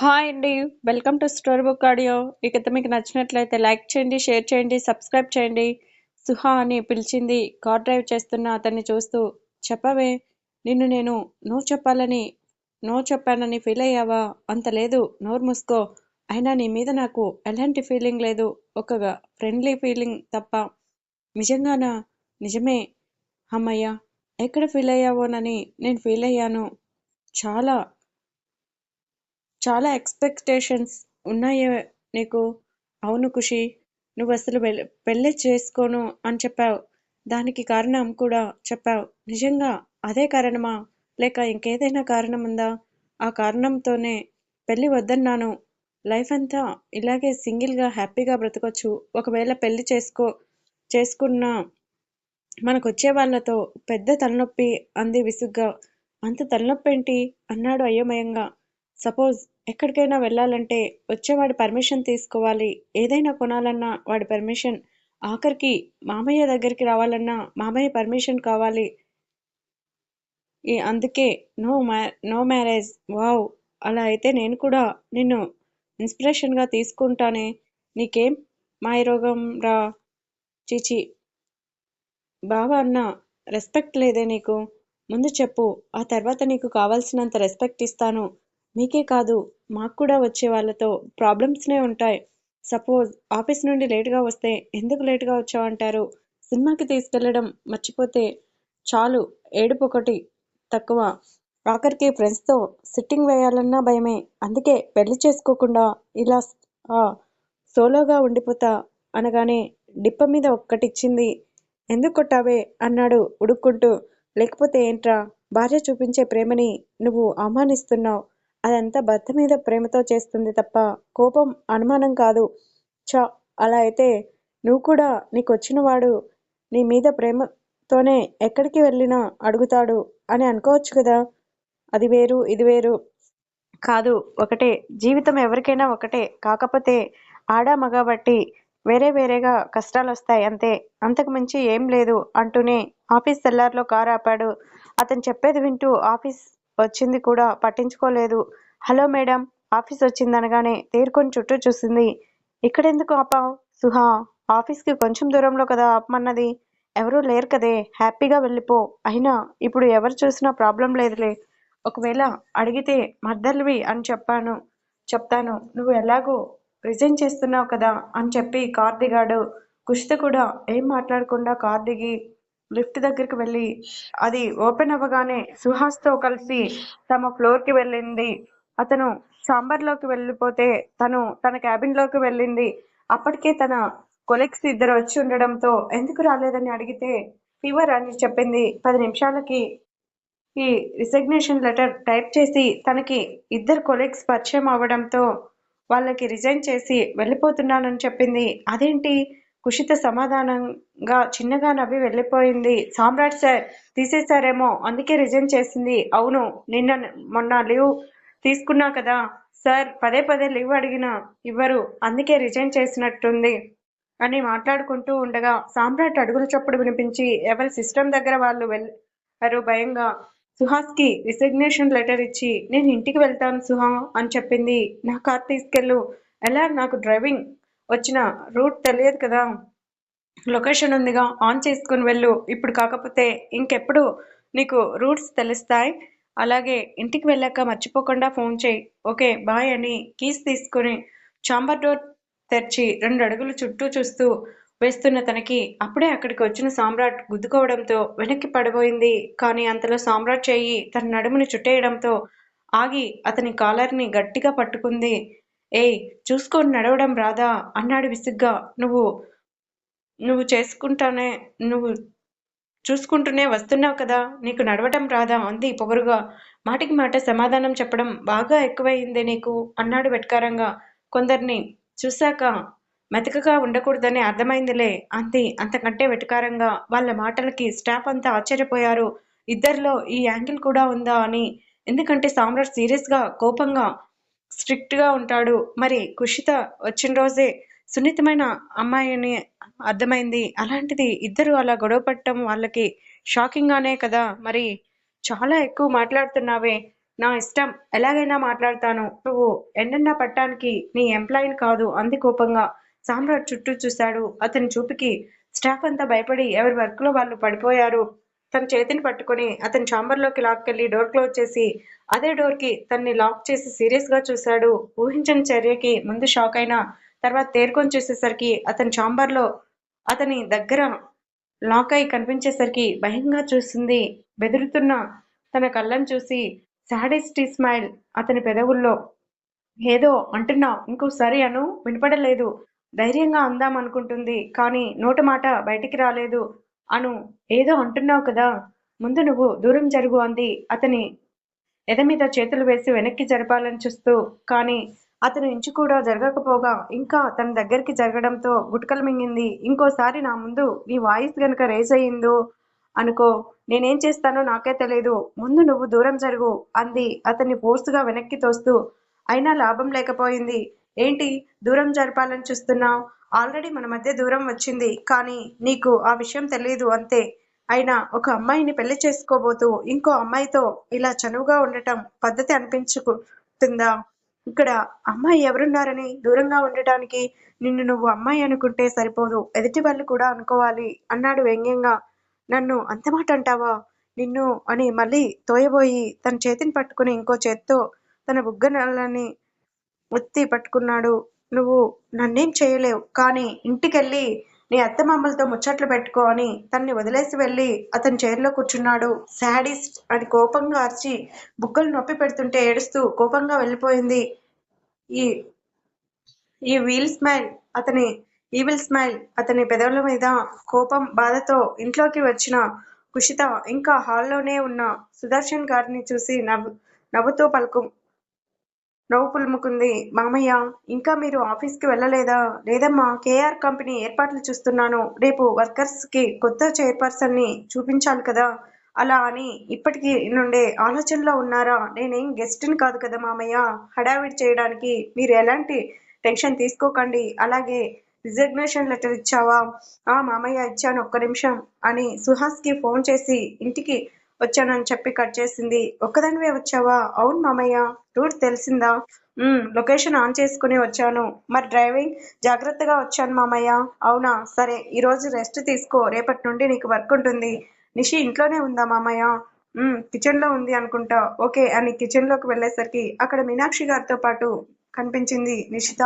Hi అండి. Welcome to story book audio ఈ కథ మీకు నచ్చినట్లయితే లైక్ చేయండి షేర్ చేయండి సబ్స్క్రైబ్ చేయండి. సుహా అని పిలిచింది. కార్ డ్రైవ్ చేస్తున్న అతన్ని చూస్తూ చెప్పవే నిన్ను నేను నో చెప్పాలని నో చెప్పానని ఫీల్ అయ్యావా? అంత లేదు నోరు మూసుకో. అయినా నీ మీద నాకు ఎలాంటి ఫీలింగ్ లేదు. ఒక ఫ్రెండ్లీ ఫీలింగ్ తప్ప నిజంగానా? నిజమే. అమ్మయ్య ఎక్కడ ఫీల్ అయ్యావోనని నేను ఫీల్ అయ్యాను. చాలా చాలా ఎక్స్పెక్టేషన్స్ ఉన్నాయే నీకు? అవును ఖుషి నువ్వు అసలు పెళ్ళి చేసుకోను అని చెప్పావు. దానికి కారణం కూడా చెప్పావు. నిజంగా అదే కారణమా? లేక ఇంకేదైనా కారణం ఉందా ఆ కారణంతోనే పెళ్ళి వద్దన్నాను. లైఫ్ అంతా ఇలాగే సింగిల్గా హ్యాపీగా బ్రతకొచ్చు. ఒకవేళ పెళ్ళి చేసుకో చేసుకున్న మనకొచ్చే వాళ్ళతో పెద్ద తలనొప్పి అంది విసుగ్గా. అంత తలనొప్పి ఏంటి అన్నాడు అయోమయంగా. సపోజ్ ఎక్కడికైనా వెళ్ళాలంటే వచ్చేవాడి పర్మిషన్ తీసుకోవాలి. ఏదైనా కొనాలన్నా వాడి పర్మిషన్ ఆఖరికి మామయ్య దగ్గరికి రావాలన్నా మామయ్య పర్మిషన్ కావాలి. ఈ అందుకే నో మ్యా నో మ్యారేజ్ వావ్ అలా అయితే నేను కూడా నిన్ను ఇన్స్పిరేషన్గా తీసుకుంటానే. నీకేం? మాయరోగం రా. చీచి. బాగా అన్న రెస్పెక్ట్ లేదే నీకు. ముందు చెప్పు ఆ తర్వాత నీకు కావాల్సినంత రెస్పెక్ట్ ఇస్తాను. మీకే కాదు మాకు కూడా వచ్చే వాళ్ళతో ప్రాబ్లమ్స్నే ఉంటాయి. సపోజ్ ఆఫీస్ నుండి లేటుగా వస్తే ఎందుకు లేటుగా వచ్చావంటారు? సినిమాకి తీసుకెళ్ళడం మర్చిపోతే చాలు ఏడుపు ఒకటి తక్కువ. ఆఖరికి ఫ్రెండ్స్తో సిట్టింగ్ వేయాలన్నా భయమే. అందుకే పెళ్ళి చేసుకోకుండా ఇలా సోలోగా ఉండిపోతా అనగానే డిప్ప మీద ఒక్కటిచ్చింది. ఎందుకు కొట్టావే? అన్నాడు ఉడుక్కుంటూ. లేకపోతే ఏంట్రా? భార్య చూపించే ప్రేమని నువ్వు అవమానిస్తున్నావు. అదంతా భర్త మీద ప్రేమతో చేస్తుంది తప్ప కోపం అనుమానం కాదు. చ అలా అయితే నువ్వు కూడా నీకు వచ్చినవాడు నీ మీద ప్రేమతోనే ఎక్కడికి వెళ్ళినా అడుగుతాడు అని అనుకోవచ్చు కదా? అది వేరు ఇది వేరు. కాదు ఒకటే. జీవితం ఎవరికైనా ఒకటే. కాకపోతే ఆడ మగ బట్టి వేరే వేరేగా కష్టాలు వస్తాయి అంతే. అంతకు మించి ఏం లేదు అంటూనే ఆఫీస్ సెల్లార్లో కారు ఆపాడు. అతను చెప్పేది వింటూ ఆఫీస్ వచ్చింది కూడా పట్టించుకోలేదు. హలో మేడం ఆఫీస్ వచ్చిందనగానే తేరుకొని చుట్టూ చూసింది. ఇక్కడెందుకు ఆపావు? సుహా ఆఫీస్కి కొంచెం దూరంలో కదా ఆపమన్నది. ఎవరూ లేరు కదే హ్యాపీగా వెళ్ళిపో. అయినా ఇప్పుడు ఎవరు చూసినా ప్రాబ్లం లేదులే. ఒకవేళ అడిగితే మద్దర్లువి అని చెప్పాను. చెప్తాను నువ్వు ఎలాగో రిజైన్ చేస్తున్నావు కదా అని చెప్పి కార్ దిగాడు. కుషిత కూడా ఏం మాట్లాడకుండా కార్ దిగి లిఫ్ట్ దగ్గరికి వెళ్ళి అది ఓపెన్ అవ్వగానే సుహాస్తో కలిసి తమ ఫ్లోర్కి వెళ్ళింది. అతను సాంబార్లోకి వెళ్ళిపోతే తను తన క్యాబిన్లోకి వెళ్ళింది. అప్పటికే తన కొలెక్స్ ఇద్దరు వచ్చి ఉండడంతో ఎందుకు రాలేదని అడిగితే ఫీవర్ అని చెప్పింది. పది నిమిషాలకి ఈ రిజగ్నేషన్ లెటర్ టైప్ చేసి తనకి ఇద్దరు కొలీగ్స్ పరిచయం అవ్వడంతో వాళ్ళకి రిజైన్ చేసి వెళ్ళిపోతున్నానని చెప్పింది. అదేంటి? కుషిత సమాధానంగా చిన్నగా నవ్వి వెళ్ళిపోయింది. సామ్రాట్ సార్ తీసేశారేమో అందుకే రిజైన్ చేసింది. అవును నిన్న మొన్న లీవ్ తీసుకున్నా కదా. సార్ పదే పదే లీవ్ అడిగినా ఇవ్వరు అందుకే రిజైన్ చేసినట్టుంది అని మాట్లాడుకుంటూ ఉండగా సామ్రాట్ అడుగుల చప్పుడు వినిపించి ఎవరి సిస్టమ్ దగ్గర వాళ్ళు వెళ్ళారు భయంగా. సుహాస్కి రిసిగ్నేషన్ లెటర్ ఇచ్చి నేను ఇంటికి వెళ్తాను సుహా అని చెప్పింది. నా కార్ తీసుకెళ్ళు. ఎలా? నాకు డ్రైవింగ్ వచ్చిన రూట్ తెలియదు కదా. లొకేషన్ ఉందిగా ఆన్ చేసుకుని వెళ్ళు. ఇప్పుడు కాకపోతే ఇంకెప్పుడు నీకు రూట్స్ తెలుస్తాయి. అలాగే ఇంటికి వెళ్ళాక మర్చిపోకుండా ఫోన్ చేయి. ఓకే బాయ్ అని కీస్ తీసుకుని చాంబర్ డోర్ తెరిచి రెండు అడుగులు చుట్టూ చూస్తూ వేస్తున్న తనకి అప్పుడే అక్కడికి వచ్చిన సామ్రాట్ గుద్దుకోవడంతో వెనక్కి పడిపోయింది. కానీ అంతలో సామ్రాట్ చేయి తన నడుముని చుట్టేయడంతో ఆగి అతని కాలర్ని గట్టిగా పట్టుకుంది. ఏయ్ చూసుకొని నడవడం రాదా? అన్నాడు విసుగ్గా. నువ్వు నువ్వు చేసుకుంటానే నువ్వు చూసుకుంటూనే వస్తున్నావు కదా? నీకు నడవటం రాదా? అంది పొగరుగా. మాటికి మాట సమాధానం చెప్పడం బాగా ఎక్కువైందే నీకు? అన్నాడు వెట్కారంగా. కొందరిని చూశాక మెతకగా ఉండకూడదని అర్థమైందిలే అంది. అంతకంటే వెటకారంగా వాళ్ళ మాటలకి స్టాఫ్ అంతా ఆశ్చర్యపోయారు. ఇద్దరిలో ఈ యాంగిల్ కూడా ఉందా అని. ఎందుకంటే సామ్రాట్ సీరియస్గా కోపంగా స్ట్రిక్ట్గా ఉంటాడు. మరి కుషిత వచ్చిన రోజే సున్నితమైన అమ్మాయిని అర్థమైంది. అలాంటిది ఇద్దరు అలా గొడవ పట్టడం వాళ్ళకి షాకింగ్గానే కదా? మరి చాలా ఎక్కువ మాట్లాడుతున్నావే. నా ఇష్టం. ఎలాగైనా మాట్లాడతాను. నువ్వు ఎండన్నా పట్టానికి నీ ఎంప్లాయీని కాదు. అంది కోపంగా సామ్రాట్ చుట్టూ చూశాడు. అతని చూపుకి స్టాఫ్ అంతా భయపడి ఎవరి వర్క్లో వాళ్ళు పడిపోయారు. తన చేతిని పట్టుకొని అతని ఛాంబర్లోకి లాక్కెళ్ళి డోర్ క్లోజ్ చేసి అదే డోర్కి తన్ని లాక్ చేసి సీరియస్గా చూశాడు. ఊహించని చర్యకి ముందు షాక్ అయినా తర్వాత తేరుకొని చూసేసరికి అతని ఛాంబర్లో అతని దగ్గర లాక్ అయి కనిపించేసరికి భయంగా చూస్తుంది బెదురుతున్న తన కళ్ళను చూసి సాడిస్టీ స్మైల్ అతని పెదవుల్లో ఏదో అంటున్నా ఇంకోసారి అను వినపడలేదు. ధైర్యంగా అందాం అనుకుంటుంది. కానీ నోటి మాట బయటికి రాలేదు. అను ఏదో అంటున్నావు కదా. ముందు నువ్వు దూరం జరుగు అంది. అతని ఎద మీద చేతులు వేసి వెనక్కి జరపాలని చూస్తూ కానీ అతను ఇంచు కూడా జరగకపోగా ఇంకా తన దగ్గరికి జరగడంతో గుట్కలు మింగింది. ఇంకోసారి నా ముందు నీ వాయిస్ గనుక రేజ్ అయ్యిందో అనుకో నేనేం చేస్తానో నాకే తెలియదు ముందు నువ్వు దూరం జరుగు అంది. అతన్ని ఫోర్స్గా వెనక్కి తోస్తూ అయినా లాభం లేకపోయింది. ఏంటి దూరం జరపాలని చూస్తున్నావు? ఆల్రెడీ మన మధ్య దూరం వచ్చింది కానీ నీకు ఆ విషయం తెలియదు అంతే. అయినా ఒక అమ్మాయిని పెళ్ళి చేసుకోబోతూ ఇంకో అమ్మాయితో ఇలా చనువుగా ఉండటం పద్ధతి అనిపించుకుంటుందా? ఇక్కడ అమ్మాయి ఎవరున్నారని దూరంగా ఉండటానికి నిన్ను నువ్వు అమ్మాయి అనుకుంటే సరిపోదు ఎదుటి వాళ్ళు కూడా అనుకోవాలి అన్నాడు వ్యంగ్యంగా. నన్ను అంత మాట అంటావా? నిన్ను అని మళ్ళీ తోయబోయి తన చేతిని పట్టుకుని ఇంకో చేత్తో తన బుగ్గనలని ఒత్తి పట్టుకున్నాడు. నువ్వు నన్నేం చేయలేవు. కానీ ఇంటికెళ్ళి నీ అత్తమామలతో ముచ్చట్లు పెట్టుకో అని తన్ని వదిలేసి వెళ్ళి అతని చైర్లో కూర్చున్నాడు. శాడిస్ట్ అని కోపంగా అరిచి బుగ్గలు నొప్పి పెడుతుంటే ఏడుస్తూ కోపంగా వెళ్ళిపోయింది. ఈ ఈ వీల్ స్మైల్ అతని ఈవిల్ స్మైల్ అతని పెదవుల మీద కోపం బాధతో ఇంట్లోకి వచ్చిన కుషిత ఇంకా హాల్లోనే ఉన్న సుదర్శన్ గారిని చూసి నవ్వు నవ్వుతూ పలుకు నవ్వు పులుముకుంది మామయ్య ఇంకా మీరు ఆఫీస్కి వెళ్ళలేదా? లేదమ్మా కేఆర్ కంపెనీ ఏర్పాట్లు చూస్తున్నాను. రేపు వర్కర్స్కి కొత్త చైర్పర్సన్ని చూపించాలి కదా? అలా అని ఇప్పటికీ నుండే ఆలోచనలో ఉన్నారా? నేనేం గెస్ట్ని కాదు కదా మామయ్య? హడావిడి చేయడానికి మీరు ఎలాంటి టెన్షన్ తీసుకోకండి. అలాగే రిజగ్నేషన్ లెటర్ ఇచ్చావా? ఆ మామయ్య ఇచ్చాను ఒక్క నిమిషం అని సుహాస్కి ఫోన్ చేసి ఇంటికి వచ్చానని చెప్పి కట్ చేసింది. ఒక్కదానివే వచ్చావా? అవును మామయ్య రూట్ తెలిసిందా? లొకేషన్ ఆన్ చేసుకుని వచ్చాను. మరి డ్రైవింగ్? జాగ్రత్తగా వచ్చాను మామయ్య. అవునా? సరే ఈరోజు రెస్ట్ తీసుకో. రేపటి నుండి నీకు వర్క్ ఉంటుంది. నిషి ఇంట్లోనే ఉందా మామయ్య? కిచెన్లో ఉంది అనుకుంటా. ఓకే అని కిచెన్లోకి వెళ్ళేసరికి అక్కడ మీనాక్షి గారితో పాటు కనిపించింది నిషిత.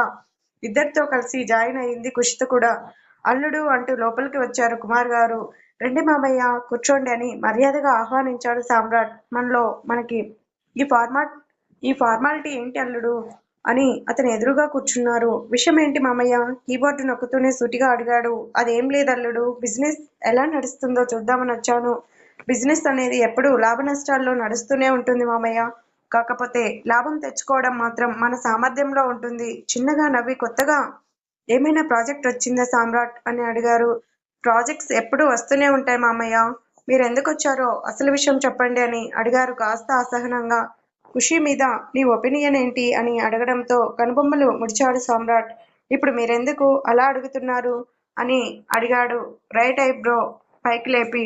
ఇద్దరితో కలిసి జాయిన్ అయ్యింది కుషిత కూడా. అల్లుడు అంటూ లోపలికి వచ్చారు కుమార్ గారు. రండి మామయ్య కూర్చోండి అని మర్యాదగా ఆహ్వానించాడు సామ్రాట్. మనలో మనకి ఈ ఫార్మాట్ ఈ ఫార్మాలిటీ ఏంటి అల్లుడు అని అతని ఎదురుగా కూర్చున్నారు. విషయం ఏంటి మామయ్య? కీబోర్డు నొక్కుతూనే సూటిగా అడిగాడు. అదేం లేదు అల్లుడు బిజినెస్ ఎలా నడుస్తుందో చూద్దామని వచ్చాను. బిజినెస్ అనేది ఎప్పుడూ లాభ నష్టాల్లో నడుస్తూనే ఉంటుంది మామయ్య. కాకపోతే లాభం తెచ్చుకోవడం మాత్రం మన సామర్థ్యంలో ఉంటుంది. చిన్నగా నవ్వి కొత్తగా ఏమైనా ప్రాజెక్ట్ వచ్చిందా సామ్రాట్ అని అడిగారు. ప్రాజెక్ట్స్ ఎప్పుడూ వస్తూనే ఉంటాయి మామయ్య. మీరు ఎందుకు వచ్చారో అసలు విషయం చెప్పండి అని అడిగారు కాస్త అసహనంగా. ఖుషి మీద నీ ఒపీనియన్ ఏంటి అని అడగడంతో కనుబొమ్మలు ముడిచాడు సామ్రాట్. ఇప్పుడు మీరెందుకు అలా అడుగుతున్నారు అని అడిగాడు. రైట్ ఐబ్రో పైకి లేపి.